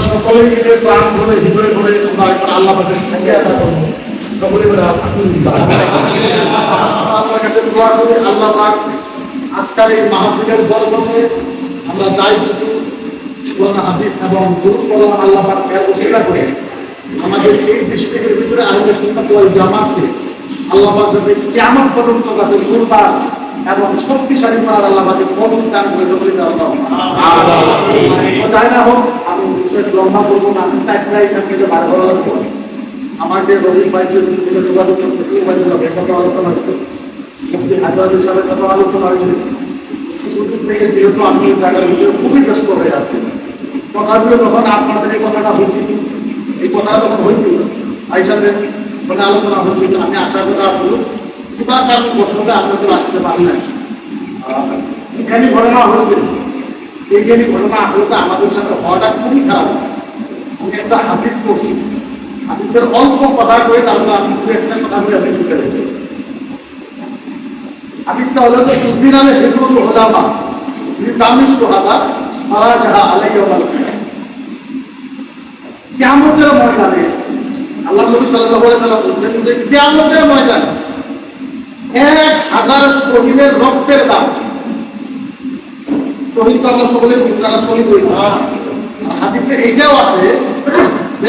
সকলে মিলে প্রাণ ধরে হৃদয় ধরে আমরা একবার আল্লাহ সঙ্গে আদা করব। সকলে মিলে আপনার কাছে দোয়া করি আল্লাহ পাক আজকাল এই মাহফিলের আমরা যাই কিছু হাদিস এবং কলম আল্লাহ পাক করে আমাদের এই ডিস্ট্রিক্টের ভিতরে সুন্নাত ওয়াল জামাতকে আল্লাহ পাক যাতে কিয়ামত পর্যন্ত জোরদার এবং শক্তিশালী করার আল্লাহ পাকে কবুল দান করে সকলে আল্লাহ তাই না হোক বিশেষ লম্বা করব না এখান থেকে বার করা লাগবো। আমাদের রবীন্দ্র ভাই যোগাযোগ করতে কত আলোচনা হচ্ছে মুক্তি হাজার সাথে কত আলোচনা হয়েছে। কিছুদিন থেকে যেহেতু আমি জায়গার খুবই ব্যস্ত হয়ে যাচ্ছি কথাগুলো যখন আপনাদের এই কথাটা হয়েছিল এই কথাটা যখন হয়েছিল আইসাদের মানে আলোচনা হয়েছিল আমি আশা করি আসলো কিংবা কারণ প্রশ্নটা আপনাদের আসতে পারি না এখানে ঘটনা হয়েছে যে ঘটনা আসলে আমাদের সাথে হওয়াটা খুবই খারাপ। আমি একটা হাদিস করছি হাদিসের অল্প কথা করে তারপরে আমি দু একটা কথা বলে আমি ঢুকে রেখে হাদিসটা হলো যে তুলসিনালে হেদুল হোদামা দামি সোহাদা মারা যাহা ময়দানে আল্লাহ নবী ওয়াসাল্লাম বলছেন যে ময়দানে এক হাজার শহীদের রক্তের দাম শহীদ তো আমরা সকলে তারা শহীদ হয়েছে হাদিসে এইটাও আছে যে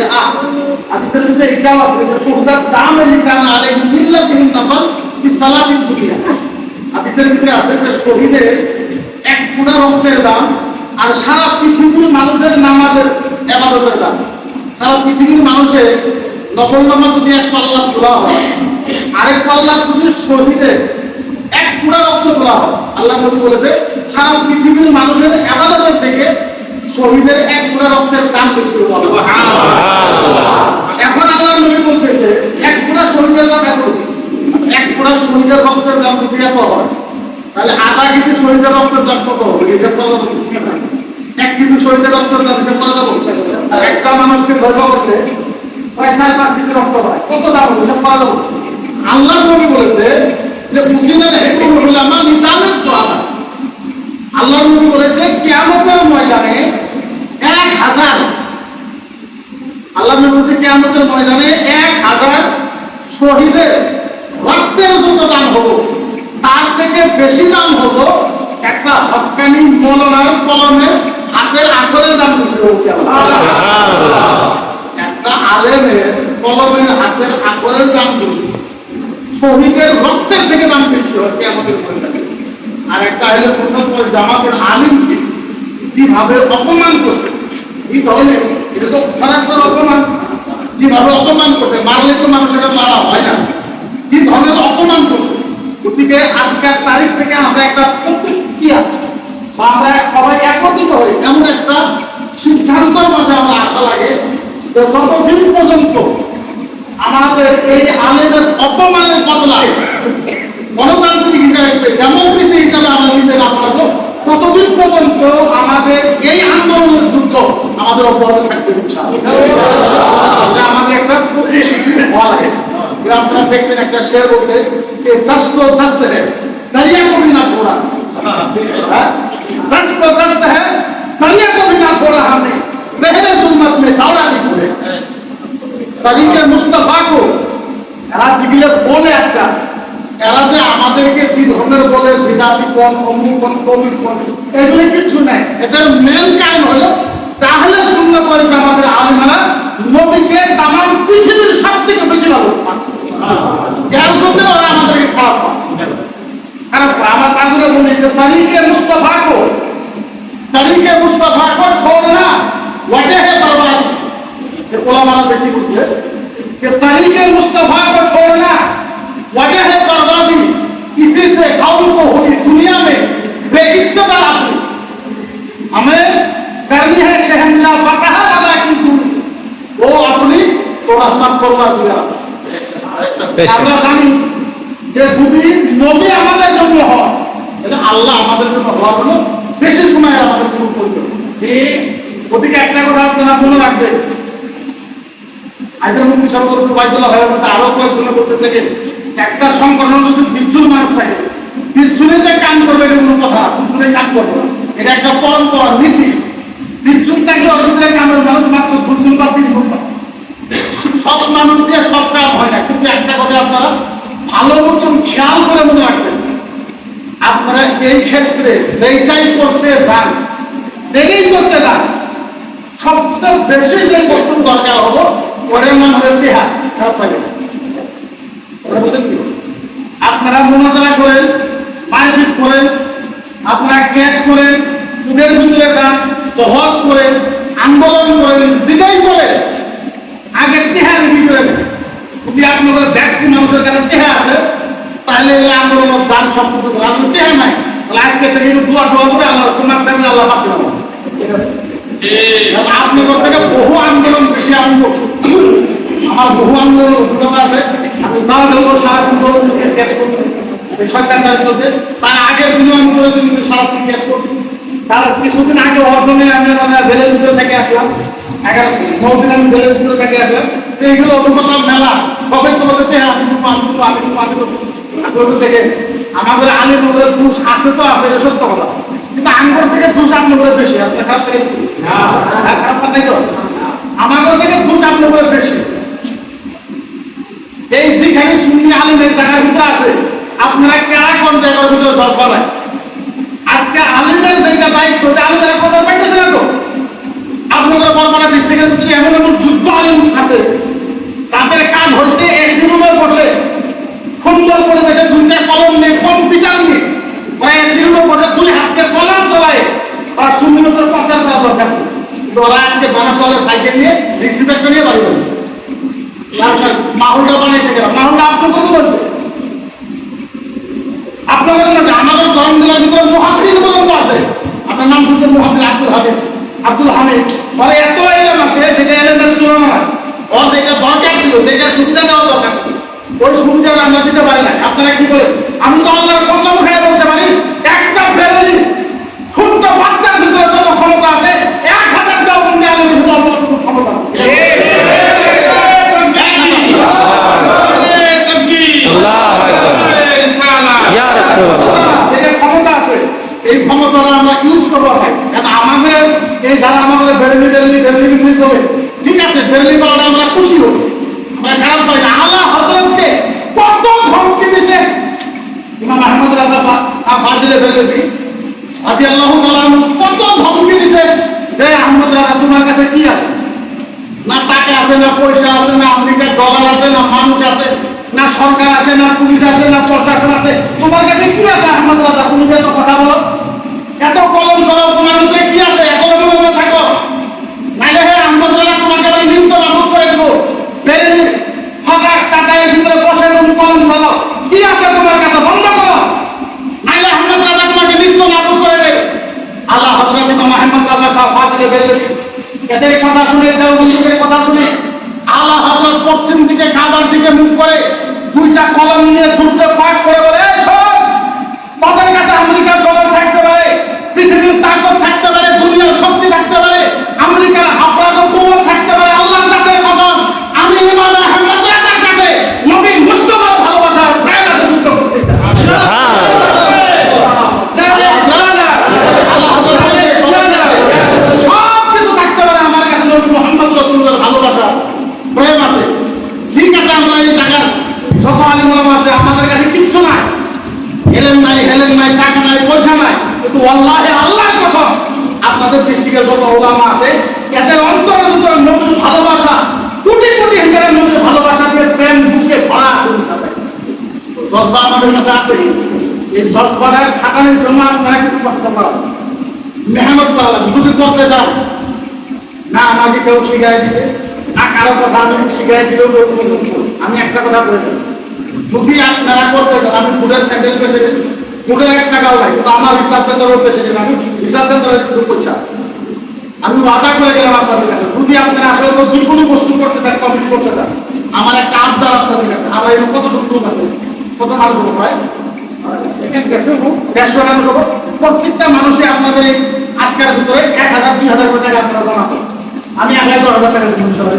হাদিসের ভিতরে এটাও আছে যে শহীদার দাম এলিকান আলাই মিল্লা বিহিন নাফাল ফি সালাতিন দুনিয়া হাদিসের ভিতরে আছে যে শহীদের এক পুরা রক্তের দাম আর সারা পৃথিবীর মানুষের নামাজের এবাদতের দাম। সারা পৃথিবীর মানুষের নকল নামাজ যদি এক পাল্লা তোলা হয় আরেক পাল্লা যদি শহীদের পুরা রক্ত তোলা হয়। আল্লাহ নবী বলেছে সারা পৃথিবীর মানুষের এবাদতের থেকে শহীদের এক পুরা রক্তের দাম বেশি এখন আল্লাহ নবী বলতেছে এক পুরা শহীদের দাম এত এক পুরা শহীদের রক্তের দাম যদি এত হয় তাহলে আধা কেজি শহীদের রক্তের দাম কত হবে? করা যাবে এক কেজি শহীদের রক্তের দাম হিসাব করা যাবে? আর একটা মানুষকে ধর্ম করতে প্রায় চার পাঁচ কেজি রক্ত হয়। কত দাম হিসাব করা যাবে? আল্লাহ যে মুসলিমের হেকুম নিতামের সোয়ালা আল্লাহ নবী বলেছে কিয়ামতের ময়দানে এক হাজার আল্লাহ নবী বলেছে কিয়ামতের ময়দানে এক হাজার শহীদের রক্তের যত দাম হলো। তার থেকে বেশি দাম হলো একটা হকানি মলনার কলমের হাতের আখরের দাম বেশি একটা আলেমের কলমের হাতের আখরের দাম বেশি শহীদের রক্তের থেকে দাম বেশি হচ্ছে আমাদের আর একটা হলো প্রথম জামাতের আলিমকে কীভাবে অপমান করছে। এই ধরনের? এটা তো সরাসরি অপমান। কীভাবে অপমান করছে? মারলে তো মানুষ এটা মারা হয় না। কি ধরনের অপমান করছে? গতিকে আজকের তারিখ থেকে আমরা একটা প্রতিক্রিয়া বা আমরা সবাই একত্রিত হই। এমন একটা সিদ্ধান্তের মাঝে আমরা আশা লাগে যতদিন পর্যন্ত আমাদের এই আলেমের অপমানের বদলায় গণতান্ত্রিক হিসাবে ডেমোক্রেসি হিসাবে আমরা নিতে না পারব ততদিন পর্যন্ত আমাদের এই আন্দোলনের যুদ্ধ আমাদের অব্যাহত থাকবে আমাদের একটা দেখবেন একটা শেয়ার বলতে হ্যাঁ না ছোড়া হ্যাঁ? না ছোড়া মে তারিখে এরা যেগুলো বলে একটা এরা যে আমাদেরকে কি ধরনের বলে, বিজাতি কোন, অমুক কোন কমিক কোন, এগুলো কিছু নাই। এটার মেন কারণ হলো, তাহলে সুন্দর করে আমাদের আলমারা নবীকে তামাম পৃথিবীর সব থেকে বেশি ভালো জ্ঞান শুনতে ওরা আমাদেরকে খারাপ খারাপ আমার তাগুলো বলি যে তারিখে মুস্তফা কো। তারিখে মুস্তফা কো ছোড় না ওয়াজে হে বরবাদ ওলামারা বেশি বুঝছে। कि तरीके मुस्तफा को छोड़ना वजह है बर्बादी इसी से कौम को हुई दुनिया में बेइज्जत आती हमें करनी है शहनशाह फतह अदा की दूरी वो अपनी तो रहमत करवा दिया আমরা জানি যে যদি নবী আমাদের জন্য হয় এটা আল্লাহ আমাদের জন্য হওয়ার জন্য বেশি সময় আমাদের জন্য প্রয়োজন ঠিক ওদিকে একটা কথা আপনারা মনে রাখবেন আইদের মুক্তি সর্বত্র বাইতুল্লাহ হয়ে বলতে থেকে একটা সংগঠন যদি বিদ্যুৎ মানুষ থাকে। বিদ্যুৎ যে কাম করবে, এটা কথা বিদ্যুৎ কাম করবে। এটা একটা পরম্পরা নীতি। বিদ্যুৎ মাত্র সব মানুষ দিয়ে সব না। কিন্তু একটা কথা আপনারা ভালো মতন খেয়াল করে মনে রাখবেন। আপনারা এই ক্ষেত্রে যেইটাই করতে যান, সেটাই করতে যান। সবচেয়ে বেশি যে বস্তু দরকার হব ওরের নাম কি? আপনারা মোনাজারা করেন মারপিট করেন আপনারা ক্যাচ করেন সুদের ভিতরে যান তহস করেন আন্দোলন করেন যেটাই করেন আগে টেহা রেডি করে। যদি আপনাদের ব্যক্তি মানুষের কাছে টেহা আছে তাহলে এই আন্দোলনের দান সম্পর্ক আপনি টেহা নাই তাহলে আজকে থেকে একটু দোয়া দোয়া করে আল্লাহ তোমার কাছে আল্লাহ কারণ আপনাদের থেকে বহু আন্দোলন বেশি আমি। আমার বহু আন্দোলন অভিজ্ঞতা আছে। আমি সারা দেবো সারাক্ষণ ধরে ক্যাশ করছি। এই সরকারটার বিরুদ্ধে। তার আগে দুজন আন্দোলন কিন্তু বলতে হ্যাঁ আমাদের ঘুষ আছে তো আছে সত্য কথা। কিন্তু আঙ্গুর থেকে ঘুষ আপনি বেশি। আপনার তো। আমাদের থেকে আপনি করে বেশি এই যেখানে সুন্নি আলিমের জায়গার ভিতরে আছে, আপনারা কেরা কোন জায়গার ভিতরে দশ বানায় আজকে আলিমের যেটা দায়িত্ব যে আলিমের কথা পাইতেছে না তো? আপনাদের বর্তমানে ডিস্ট্রিক্টের ভিতরে এমন এমন যুদ্ধ আলিম আছে, তাদের কাজ হচ্ছে এসি রুমে বসে। সুন্দর পরিবেশে দুইটা কলম নিয়ে, কম্পিউটার নিয়ে এসি রুমে বসে, দুই হাতকে কলম চলায় তারা সুন্দর প্রচার করা দরকার কিন্তু ওরা আজকে সাইকেল নিয়ে বাড়ি আপনার মাহুলটা মাহুলটা আপনার বলছে? আপনাদের আমাদের গরম জেলার ভিতরে মহাদিন পর্যন্ত আছে? আপনার নাম মহাদিন আব্দুল হামিদ। আব্দুল হামিদ। এত এলেম আছে যেটা এলেমের তুলনা ওর যেটা দরকার ছিল সুবিধা দেওয়া দরকার ছিল, ওই সুবিধাটা আমরা দিতে পারি না আপনারা কি বলেন? আমি তো আল্লাহর কসম খেয়ে বলতে পারি ফেরেলি ছোট্ট বাচ্চার ভিতরে যত ক্ষমতা আছে এক হাজার টাকা বন্ধু আলমের ভিতরে অল্প ক্ষমতা আছে। আল্লাহ ইয়া রাসূলুল্লাহ এই ক্ষমতা আছে এই ক্ষমতাটা আমরা ইউজ করব কারণ আমাদের এই যারা আমাদের বেরেলি বেরেলি বেরেলি আছে বেরেলি আমরা খুশি হব আমরা খারাপ পাই না আল্লাহ হজরতকে কত ধমকি দিছে ইমাম আহমদ রাজা ফাজিলে বেরেলি আদি আল্লাহ কত ধমকি দিছে যে আহমদ রাজা তোমার কাছে কি আছে না টাকা আছে না পয়সা আছে না আমেরিকার ডলার আছে না মানুষ আছে না সরকার আছে, না পুলিশ আছে, না প্রশাসন আছে। তোমার কাছে কি আছে আহমদ দাদা তুমি যে এত কথা বলো এত কলম করো তোমার মধ্যে কি আছে এখন মধ্যে থাকো নাইলে হে আহমদ রাজা তোমাকে আমি নিত্য নামক করে দেবো বেড়ে হঠাৎ টাকায় ভিতরে বসে তুমি কলম ধরো কি আছে তোমার কাছে বন্ধ করো নাইলে আহমদ রাজা তোমাকে নিত্য নামক করে দেবে আল্লাহ হজরত ইমাম আহমদ রাজা সাহেব ফাজিলে বেড়ে এদের কথা শুনে দেওবন্দিদের কথা শুনে আল্লাহ হজরত পশ্চিম দিকে কাবার দিকে মুখ করে দুইটা কলম নিয়ে ঘুরতে পাক করে বলে "এই শোন, তাদের কাছে আমেরিকার ডলার থাকতে পারে পৃথিবীর তাকত থাকতে পারে দুনিয়ার শক্তি থাকতে পারে আমেরিকার আপনার কুয়ার থাকতে পারে আল্লাহ তাদের কদম আমি ইমাম আহমদ রাজার কাছে নবী মুস্তফার ভালোবাসা প্রায় যুদ্ধ করতে চাই। হ্যাঁ আল্লাহ হজরত সব কিছু থাকতে পারে আমার কাছে নবী মোহাম্মদ রসুলের ভালোবাসা প্রেম আছে ঠিক আছে আমরা এই টাকার যত আলিমুলাম আছে আমাদের কাছে কিচ্ছু নাই হেলেন নাই হেলেন নাই টাকা নাই পয়সা নাই। কিন্তু আল্লাহে আল্লাহর কথা আপনাদের ডিস্ট্রিক্টের যত ওলামা আছে, এদের অন্তরের ভিতরে নবীর ভালোবাসা, কোটি কোটি হিসেবে নবীর ভালোবাসা দিয়ে প্রেম বুকে ভরা জজ্বা আমাদের কাছে আছে। এই জজ্বাটা থাকানোর জন্য আপনারা কিছু কষ্ট করা মেহনত করা লাগবে। যদি করতে যাও না আমাকে কেউ শিখাই দিবে, না কারও কথা আমি শিখাই দিলেও আমি একটা কথা বলে যদি আপনারা করতে আমি ফুডের স্যান্ডেল পেতে ফুডের এক টাকাও নাই কিন্তু আমার রিসার্চ সেন্টারও পেতে আমি রিসার্চ সেন্টারে শুরু করছি। আমি ওয়াদা করে গেলাম আপনাদের কাছে যদি আপনারা আসলে তো যে কোনো বস্তু করতে চান কমপ্লিট করতে চান আমার একটা আবদার আপনাদের কাছে। আমার এরকম কত লোক আছে? কত মানুষ হয় দেড়শো লোক, দেড়শো প্রত্যেকটা মানুষই আপনাদের আজকের ভিতরে এক হাজার দুই হাজার টাকা আপনারা জমা। আমি হাজার দশ হাজার টাকা ইনশাআল্লাহ,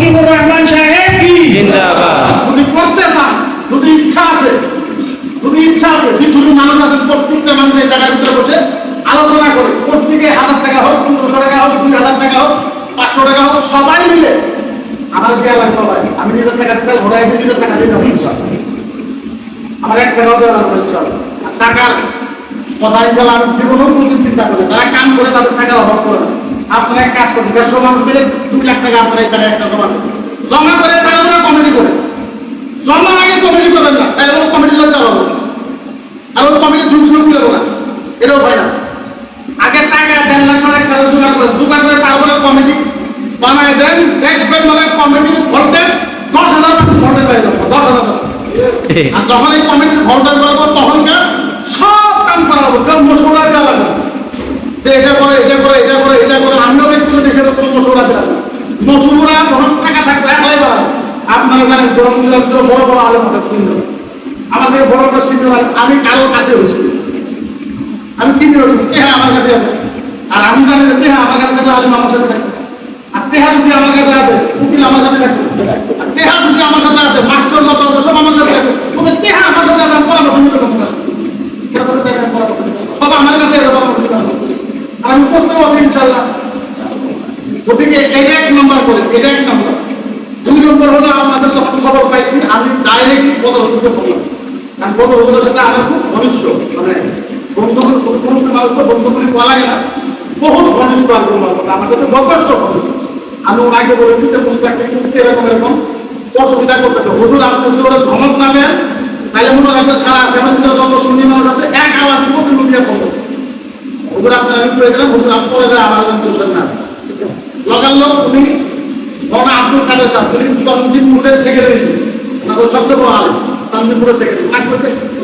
কি রহমান সাহেব কি ইচ্ছা আছে যদি ইচ্ছা আছে বিদ্যুৎ মানুষ আছেন বসে আলোচনা করে, প্রত্যেকে হাজার টাকা হোক, পনেরোশো টাকা হোক, দুই হাজার টাকা হোক, পাঁচশো টাকা হোক, সবাই মিলে। আমার লাগবে সবাই আমি নিজের টাকা দিতে ঘোরাই নিজের আমার এক টাকাও দেওয়া লাগবে আর টাকার কথা ইনশাল্লাহ আমি জীবনেও কোনোদিন চিন্তা করি। যারা কাম করে তাদের টাকার অভাব করে। আপনারা এক কাজ করুন দেড়শো মানুষ মিলে দুই লাখ টাকা আপনারা টাকা একটা জমা। জমা করে তারা ওরা কমিটি করে জমা আগে কমিটি করবেন না তাই ওরা কমিটি লোক চালাবো আর ওই কমিটি ঝুঁক ঝুঁক দেবো না এটাও হয় না আগে টাকা দেড় লাখ টাকা খেলা জোগাড় করে জোগাড় করে তারপরে কমিটি বানায় দেন দেখবেন মানে কমিটি ভোল্টেজ দশ হাজার ভোল্টেজ হয়ে যাবে দশ হাজার টাকা। আর যখন এই কমিটির ভোল্টেজ করব তখনকার সব কাম করা হবে কেউ মশলা লাগবে না। যে এটা করে এটা করে এটা করে এটা করে, আমিও ব্যক্তিগত হিসেবে কোনো মশলা দেওয়া না। মশলা টাকা থাকবে একলাই বাড়াবে আপনার ওখানে গরম দিলেন তো বড় বড় আলো মাথা শুনল আমাদের বড় বড় শুনল আমি কারও কাছে হয়েছি আমি কি করব হ্যাঁ আমার কাছে আছে। আর আমি জানি যে হ্যাঁ আমার কাছে আলিম আমার কাছে আর তেহা যদি আমার কাছে আছে উকিল আমার কাছে থাকবে আর তেহা যদি আমার কাছে আছে মাস্টার যত আছে সব আমার কাছে থাকবে তবে তেহা আমার কাছে আছে আমি পরামর্শ নিতে পারব না। কেন করে দেখেন পরামর্শ নিতে পারব? সব আমার কাছে আছে পরামর্শ নিতে পারব। আর আমি করতে পারব ইনশাল্লাহ ওদিকে এটা এক নম্বর করে এটা এক নম্বর দুই নম্বর হলো আপনাদের যখন খবর পাইছি আমি ডাইরেক্ট বদল হতে বললাম কারণ বদল হতে সেটা আমার খুব ঘনিষ্ঠ মানে বন্ধু কোনো করে বলা লাগে না। বহুত ঘনিষ্ঠ মানুষ আমাদের তো যথেষ্ট আমি ওনাকে বলেছি যে মুস্তাককে কিন্তু এরকম এরকম অসুবিধা করতে হবে। হুজুর, আপনি যদি ওরা ধমক না দেন, তাহলে মনে রাখবেন সারা আসামের যত সুন্নি মানুষ আছে, এক আওয়াজ দিব, কিন্তু দিয়ে করব। হুজুর, আপনারা আমি করে দিলাম, হুজুর, আপনি করে দেয় আমার দোষের না। লগালো উনি মৌলানা আব্দুল কাদের সাহেব তিনি তনজিমপুরের সেক্রেটারি ওনাকে সবচেয়ে বড় আলেম তনজিমপুরের সেক্রেটারি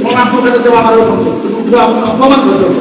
মৌলানা আব্দুল কাদের সাহেব আপনি অপমান করে দেবো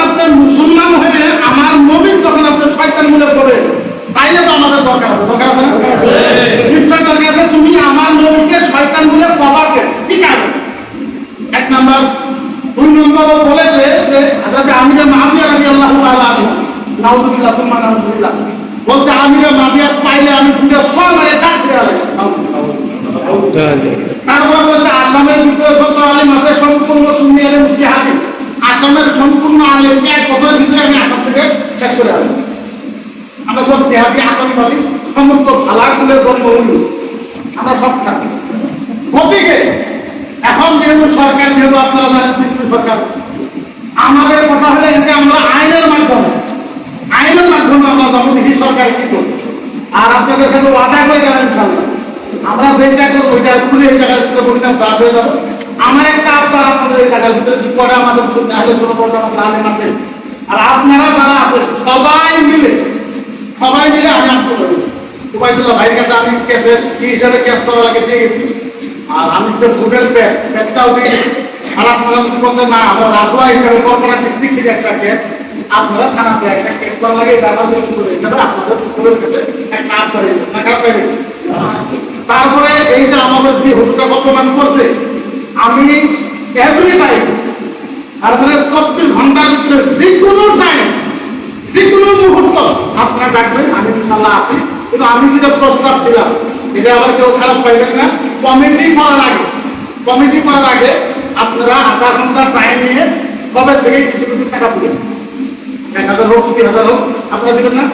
শয়তান মূলে পড়ে। তাইলে তো আমাদের দরকার দরকার আছে দরকার আছে, তুমি আমার নবীকে শয়তান মূলে পড়াকে ঠিক আছে এক নাম্বার, দুই নম্বর বলেছে যে হাজরত আমিরে মাবিয়া রাজি আল্লাহ নাউজুবিল্লাহ তুম্মা নাউজুবিল্লাহ বলছে, আমিরে মাবিয়া পাইলে আমি দুটো সব মানে কাজ তারপর বলছে, আসামের ভিতরে যত আলিম আছে, সম্পূর্ণ সুন্নি আলিম জিহাদি আসামের সম্পূর্ণ আলিম এক বছরের ভিতরে আমি আসাম থেকে শেষ করে আসব দেহাদি সমস্ত ভালাগুলোর জন্মভূমি আমরা সব গতিকে, এখন যেহেতু সরকার, যেহেতু আপনারা সরকার, আমাদের কথা হলে যে আমরা আইনের মাধ্যমে আইনের মাধ্যমে আমরা যখন সরকার কি করবে আর আপনাদের সাথে ওয়াদা করে গেলেন আমরা যেটা করব ওইটা খুলে এই জায়গার ভিতরে পরিণাম বাদ হয়ে যাব। আমার একটা আপনার আপনাদের এই জায়গার ভিতরে কি করে আমাদের শুনতে আগে আমার আলেম আছে আর আপনারা যারা সবাই মিলে সবাই মিলে আমি পারি উপায়দুল্লাহ ভাইয়ের কাছে আমি ক্যাশে কি হিসাবে ক্যাশ করা লাগে দিয়ে গেছি আর আমি তো ভোটের প্যাক প্যাকটাও দিয়ে খারাপ মানুষ বলতে, না, আমার রাজুয়া হিসাবে কল্পনা ডিস্ট্রিক্ট থেকে একটা ক্যাশ আপনারা থানাতে একটা ক্যাশ করা লাগে আপনাদের তারপরে এই যে আমাদের যে হুটটা বর্তমান করছে, আমি এভরি টাইম মানে চব্বিশ ঘণ্টার ভিতরে যে কোনো টাইম যে কোনো মুহূর্ত আপনারা ডাকবেন আমি ইনশাল্লাহ আছি, কিন্তু আমি যেটা প্রস্তাব দিলাম, এটা আবার কেউ খারাপ পাইবেন না। কমিটি করার আগে, কমিটি করার আগে আপনারা আধা ঘণ্টা টাইম নিয়ে সবের থেকে কিছু কিছু টাকা দিবেন? এক হাজার হোক তিন হাজার হোক, আপনারা দেবেন না?